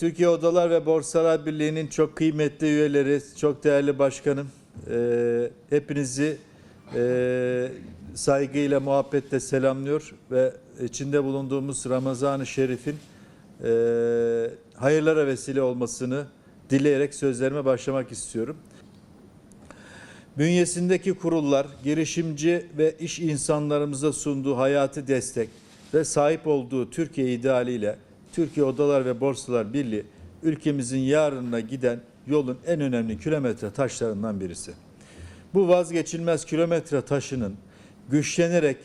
Türkiye Odalar ve Borsalar Birliği'nin çok kıymetli üyeleri, çok değerli başkanım, e, hepinizi e, saygıyla, muhabbetle selamlıyor ve içinde bulunduğumuz Ramazan-ı Şerif'in e, hayırlara vesile olmasını dileyerek sözlerime başlamak istiyorum. Bünyesindeki kurullar, girişimci ve iş insanlarımıza sunduğu hayati destek ve sahip olduğu Türkiye idealiyle Türkiye Odalar ve Borsalar Birliği ülkemizin yarınına giden yolun en önemli kilometre taşlarından birisi. Bu vazgeçilmez kilometre taşının güçlenerek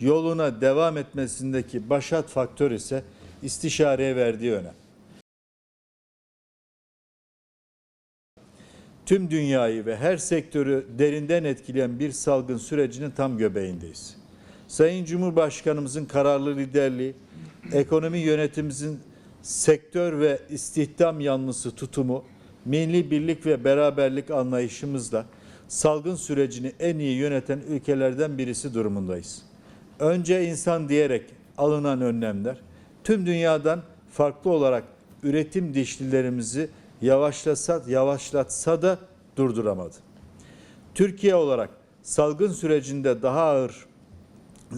yoluna devam etmesindeki başat faktör ise istişareye verdiği önem. tüm dünyayı ve her sektörü derinden etkileyen bir salgın sürecinin tam göbeğindeyiz. Sayın Cumhurbaşkanımızın kararlı liderliği, ekonomi yönetimimizin sektör ve istihdam yanlısı tutumu, milli birlik ve beraberlik anlayışımızla salgın sürecini en iyi yöneten ülkelerden birisi durumundayız. Önce insan diyerek alınan önlemler tüm dünyadan farklı olarak üretim dişlilerimizi yavaşlasa, yavaşlatsa da durduramadı. Türkiye olarak salgın sürecinde daha ağır,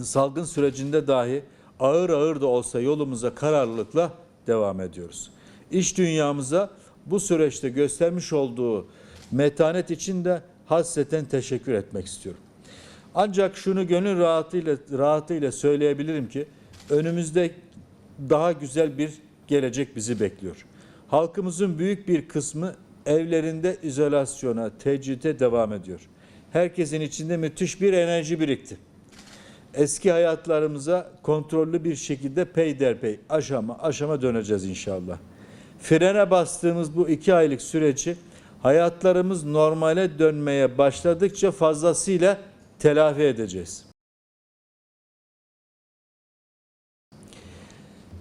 salgın sürecinde dahi ağır ağır da olsa yolumuza kararlılıkla devam ediyoruz. İş dünyamıza bu süreçte göstermiş olduğu metanet için de hasreten teşekkür etmek istiyorum. Ancak şunu gönül rahatıyla rahatıyla söyleyebilirim ki önümüzde daha güzel bir gelecek bizi bekliyor. Halkımızın büyük bir kısmı evlerinde izolasyona, tecride devam ediyor. Herkesin içinde müthiş bir enerji birikti. Eski hayatlarımıza kontrollü bir şekilde peyderpey aşama aşama döneceğiz inşallah. Frene bastığımız bu iki aylık süreci hayatlarımız normale dönmeye başladıkça fazlasıyla telafi edeceğiz.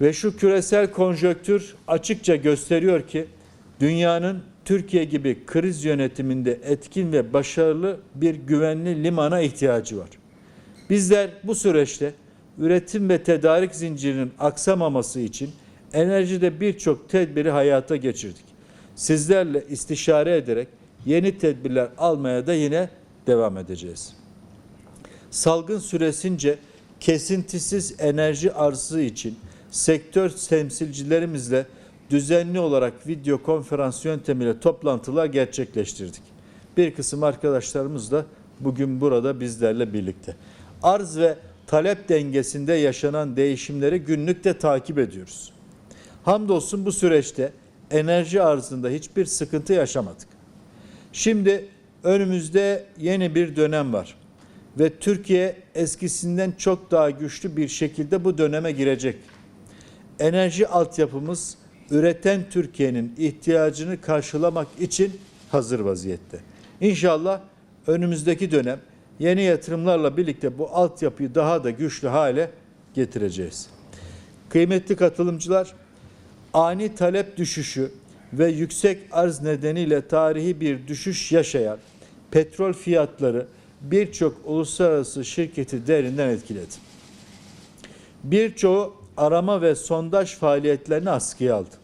Ve şu küresel konjöktür açıkça gösteriyor ki dünyanın Türkiye gibi kriz yönetiminde etkin ve başarılı bir güvenli limana ihtiyacı var. Bizler bu süreçte üretim ve tedarik zincirinin aksamaması için enerjide birçok tedbiri hayata geçirdik. Sizlerle istişare ederek yeni tedbirler almaya da yine devam edeceğiz. Salgın süresince kesintisiz enerji arzı için sektör temsilcilerimizle düzenli olarak video konferans yöntemiyle toplantılar gerçekleştirdik. Bir kısım arkadaşlarımız da bugün burada bizlerle birlikte. Arz ve talep dengesinde yaşanan değişimleri günlükte takip ediyoruz. Hamdolsun bu süreçte enerji arzında hiçbir sıkıntı yaşamadık. Şimdi önümüzde yeni bir dönem var ve Türkiye eskisinden çok daha güçlü bir şekilde bu döneme girecek enerji altyapımız üreten Türkiye'nin ihtiyacını karşılamak için hazır vaziyette. İnşallah önümüzdeki dönem yeni yatırımlarla birlikte bu altyapıyı daha da güçlü hale getireceğiz. Kıymetli katılımcılar, ani talep düşüşü ve yüksek arz nedeniyle tarihi bir düşüş yaşayan petrol fiyatları birçok uluslararası şirketi derinden etkiledi. Birçoğu arama ve sondaj faaliyetlerini askıya aldı.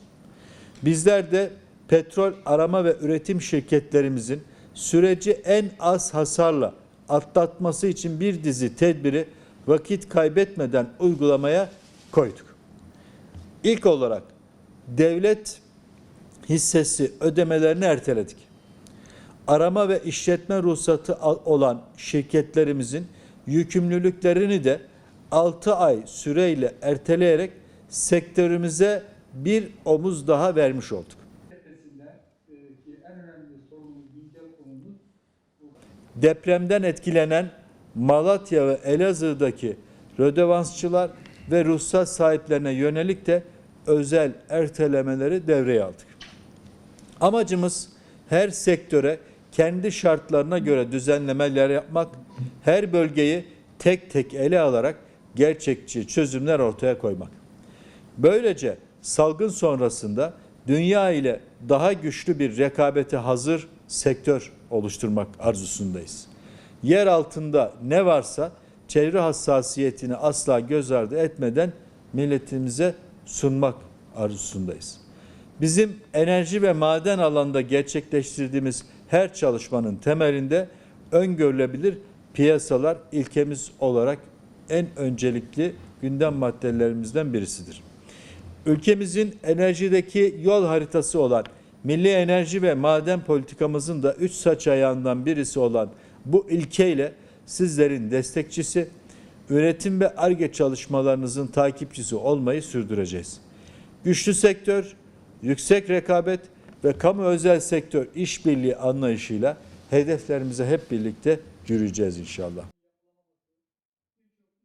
Bizler de petrol arama ve üretim şirketlerimizin süreci en az hasarla atlatması için bir dizi tedbiri vakit kaybetmeden uygulamaya koyduk. İlk olarak devlet hissesi ödemelerini erteledik. Arama ve işletme ruhsatı olan şirketlerimizin yükümlülüklerini de 6 ay süreyle erteleyerek sektörümüze bir omuz daha vermiş olduk. en önemli sorunumuz, güncel konumuz Depremden etkilenen Malatya ve Elazığ'daki rödevansçılar ve ruhsat sahiplerine yönelik de özel ertelemeleri devreye aldık. Amacımız her sektöre kendi şartlarına göre düzenlemeler yapmak, her bölgeyi tek tek ele alarak gerçekçi çözümler ortaya koymak. Böylece salgın sonrasında dünya ile daha güçlü bir rekabete hazır sektör oluşturmak arzusundayız. Yer altında ne varsa çevre hassasiyetini asla göz ardı etmeden milletimize sunmak arzusundayız. Bizim enerji ve maden alanda gerçekleştirdiğimiz her çalışmanın temelinde öngörülebilir piyasalar ilkemiz olarak en öncelikli gündem maddelerimizden birisidir. Ülkemizin enerjideki yol haritası olan milli enerji ve maden politikamızın da üç saç ayağından birisi olan bu ilkeyle sizlerin destekçisi, üretim ve ARGE çalışmalarınızın takipçisi olmayı sürdüreceğiz. Güçlü sektör, yüksek rekabet ve kamu özel sektör işbirliği anlayışıyla hedeflerimize hep birlikte yürüyeceğiz inşallah.